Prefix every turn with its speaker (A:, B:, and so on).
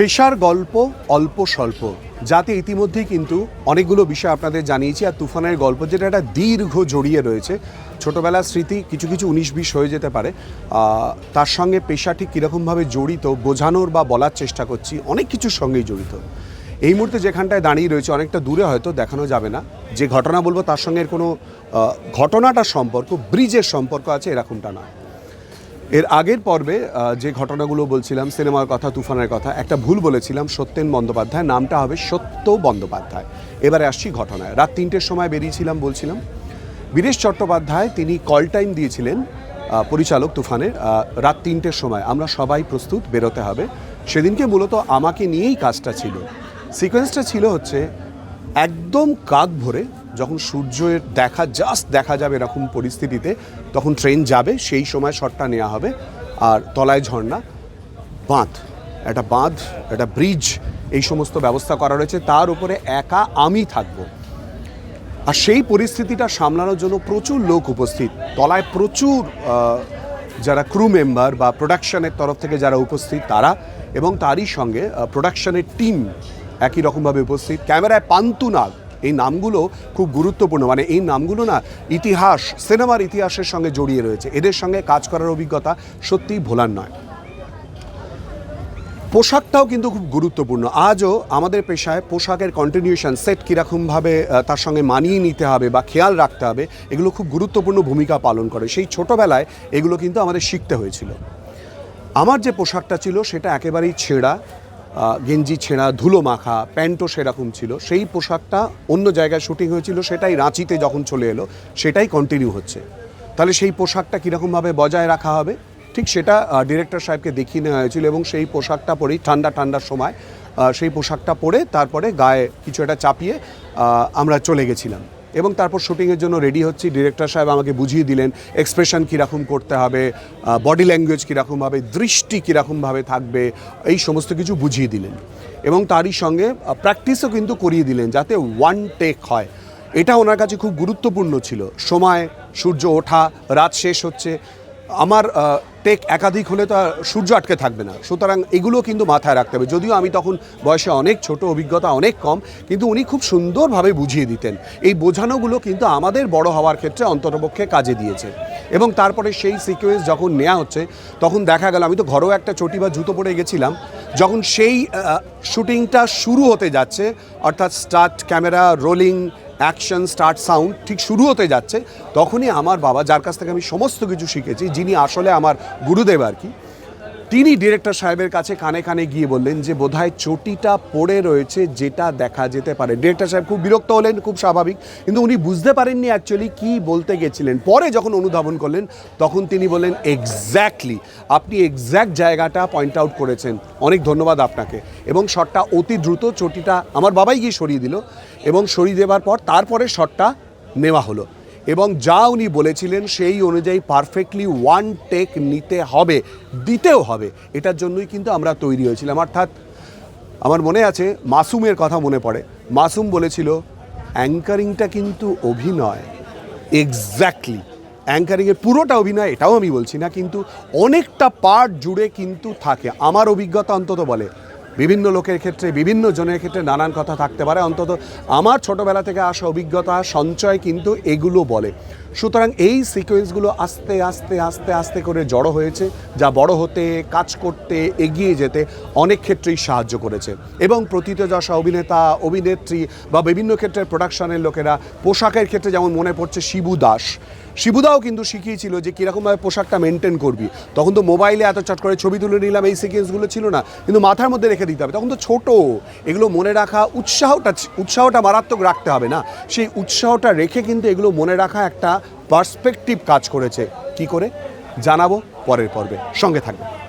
A: পেশার গল্প অল্প স্বল্প। যাতে ইতিমধ্যেই কিন্তু অনেকগুলো বিষয় আপনাদের জানিয়েছি, আর তুফানের গল্প যেটা একটা দীর্ঘ জড়িয়ে রয়েছে। ছোটোবেলার স্মৃতি কিছু কিছু উনিশ বিশ হয়ে যেতে পারে। তার সঙ্গে পেশা ঠিক কীরকমভাবে জড়িত, বোঝানোর বা বলার চেষ্টা করছি, অনেক কিছুর সঙ্গেই জড়িত। এই মুহূর্তে যেখানটায় দাঁড়িয়ে রয়েছে, অনেকটা দূরে হয়তো দেখানো যাবে না। যে ঘটনা বলব, তার সঙ্গে কোনো ঘটনাটার সম্পর্ক, ব্রিজের সম্পর্ক আছে, এরকমটা না এর আগের পর্বে যে ঘটনাগুলো বলছিলাম, সিনেমার কথা, তুফানের কথা, একটা ভুল বলেছিলাম, সত্যেন বন্দ্যোপাধ্যায়, নামটা হবে সত্য বন্দ্যোপাধ্যায়। এবারে আসছি ঘটনায়। রাত তিনটের সময় বেরিয়েছিলাম, বলছিলাম বীরেশ চট্টোপাধ্যায় তিনি কল টাইম দিয়েছিলেন পরিচালক তুফানের রাত তিনটের সময়। আমরা সবাই প্রস্তুত, বেরোতে হবে। সেদিনকে মূলত আমাকে নিয়েই কাজটা ছিল। সিকোয়েন্সটা ছিল হচ্ছে, একদম কাক ভরে যখন সূর্যের দেখা জাস্ট দেখা যাবে এরকম পরিস্থিতিতে, তখন ট্রেন যাবে, সেই সময় শটটা নেওয়া হবে। আর তলায় ঝর্ণা, বাঁধ, একটা বাঁধ, একটা ব্রিজ এই সমস্ত ব্যবস্থা করা রয়েছে। তার উপরে একা আমি থাকব। আর সেই পরিস্থিতিটা সামলানোর জন্য প্রচুর লোক উপস্থিত। তলায় প্রচুর যারা ক্রু মেম্বার বা প্রোডাকশানের তরফ থেকে যারা উপস্থিত, তারা এবং তারই সঙ্গে প্রোডাকশানের টিম একই রকমভাবে উপস্থিত। ক্যামেরায় পান্তু নাগ এই নামগুলো খুব গুরুত্বপূর্ণ। মানে এই নামগুলো না ইতিহাস, সিনেমার ইতিহাসের সঙ্গে জড়িয়ে রয়েছে। এদের সঙ্গে কাজ করার অভিজ্ঞতা সত্যিই ভোলার নয়। পোশাকটাও কিন্তু খুব গুরুত্বপূর্ণ। আজও আমাদের পেশায় পোশাকের কন্টিনিউশন সেট কীরকমভাবে তার সঙ্গে মানিয়ে নিতে হবে বা খেয়াল রাখতে হবে, এগুলো খুব গুরুত্বপূর্ণ ভূমিকা পালন করে। সেই ছোটোবেলায় এগুলো কিন্তু আমাদের শিখতে হয়েছিল। আমার যে পোশাকটা ছিল সেটা একেবারেই ছেঁড়া গেঞ্জি ছেঁড়া, ধুলো মাখা, প্যান্টও সেরকম ছিল। সেই পোশাকটা অন্য জায়গায় শুটিং হয়েছিল, সেটাই রাঁচিতে যখন চলে এলো, সেটাই কন্টিনিউ হচ্ছে। তাহলে সেই পোশাকটা কীরকমভাবে বজায় রাখা হবে? ঠিক সেটা ডিরেক্টর সাহেবকে দেখিয়ে নেওয়া হয়েছিল এবং সেই পোশাকটা পরেই ঠান্ডা, ঠান্ডার সময় সেই পোশাকটা পরে তারপরে গায়ে কিছু একটা চাপিয়ে আমরা চলে গেছিলাম। এবং তারপর শুটিংয়ের জন্য রেডি হচ্ছি। ডিরেক্টর সাহেব আমাকে বুঝিয়ে দিলেন এক্সপ্রেশন কীরকম করতে হবে বডি ল্যাঙ্গুয়েজ কীরকম হবে দৃষ্টি কীরকমভাবে থাকবে, এই সমস্ত কিছু বুঝিয়ে দিলেন। এবং তারই সঙ্গে প্র্যাকটিসও কিন্তু করিয়ে দিলেন যাতে ওয়ান টেক হয়। এটা ওনার কাছে খুব গুরুত্বপূর্ণ ছিল। সময়, সূর্য ওঠা, রাত শেষ হচ্ছে। আমার টেক একাধিক হলে তো সূর্য আটকে থাকবে না। সুতরাং এগুলো কিন্তু মাথায় রাখতে হবে। যদিও আমি তখন বয়সে অনেক ছোট, অভিজ্ঞতা অনেক কম, কিন্তু উনি খুব সুন্দরভাবে বুঝিয়ে দিতেন। এই বোঝানোগুলো কিন্তু আমাদের বড় হওয়ার ক্ষেত্রে অন্ততপক্ষে কাজে দিয়েছে। এবং তারপরে সেই সিকোয়েন্স যখন নেওয়া হচ্ছে, তখন দেখা গেল, আমি তো ঘরেও একটা চটি বা জুতো পরে গেছিলাম যখন সেই শুটিংটা শুরু হতে যাচ্ছে, অর্থাৎ start camera, rolling, action, start sound ঠিক শুরু হতে যাচ্ছে, তখনই আমার বাবা, যার কাছ থেকে আমি সমস্ত কিছু শিখেছি, যিনি আসলে আমার গুরুদেব আর কি তিনি ডিরেক্টর সাহেবের কাছে কানে কানে গিয়ে বললেন যে বোধহয় চটিটা পড়ে রয়েছে, যেটা দেখা যেতে পারে। ডিরেক্টর সাহেব খুব বিরক্ত হলেন, খুব স্বাভাবিক। কিন্তু উনি বুঝতে পারেননি অ্যাকচুয়ালি কি বলতে গেছিলেন। পরে যখন অনুধাবন করলেন, তখন তিনি বললেন এক্স্যাক্টলি আপনি এক্স্যাক্ট জায়গাটা পয়েন্ট আউট করেছেন। অনেক ধন্যবাদ আপনাকে। এবং শটটা অতি দ্রুত চটিটা আমার বাবাই গিয়ে সরিয়ে দিল এবং সরিয়ে দেওয়ার পর তারপরে শটটা নেওয়া হলো। এবং যা উনি বলেছিলেন, সেই অনুযায়ী পারফেক্টলি ওয়ান টেক নিতে হবে, দিতেও হবে। এটার জন্যই কিন্তু আমরা তৈরি হয়েছিলাম। অর্থাৎ, আমার মনে আছে, মাসুমের কথা মনে পড়ে। মাসুম বলেছিল অ্যাঙ্কারিংটা কিন্তু অভিনয়। এক্স্যাক্টলি অ্যাঙ্কারিংয়ের পুরোটা অভিনয়, এটাও আমি বলছি না, কিন্তু অনেকটা পার্ট জুড়ে কিন্তু থাকে। আমার অভিজ্ঞতা অন্তত বলে। বিভিন্ন লোকের ক্ষেত্রে, বিভিন্ন জনের ক্ষেত্রে নানান কথা থাকতে পারে। অন্তত আমার ছোটবেলা থেকে আসা অভিজ্ঞতা, সঞ্চয় কিন্তু এগুলো বলে। সুতরাং এই সিকোয়েন্সগুলো আস্তে আস্তে আস্তে আস্তে করে জড়ো হয়েছে, যা বড় হতে, কাজ করতে, এগিয়ে যেতে অনেক ক্ষেত্রেই সাহায্য করেছে। এবং প্রথিতযশা অভিনেতা অভিনেত্রী বা বিভিন্ন ক্ষেত্রে প্রোডাকশনের লোকেরা পোশাকের ক্ষেত্রে যেমন মনে পড়ছে শিবু দাস। শিবুদাও কিন্তু শিখিয়েছিল যে কীরকমভাবে পোশাকটা মেনটেন করবি। তখন তো মোবাইলে এত চট করে ছবি তুলে নিলাম এই সিকোয়েন্সগুলো ছিল না। কিন্তু মাথার মধ্যে রেখে দিতে হবে। তখন তো ছোট। এগুলো মনে রাখা উৎসাহটা উৎসাহটা মারাত্মক রাখতে হবে না। সেই উৎসাহটা রেখে কিন্তু এগুলো মনে রাখা একটা পার্সপেক্টিভ কাজ করেছে। কি করে? জানাব পরের পর্বে। সঙ্গে থাকবে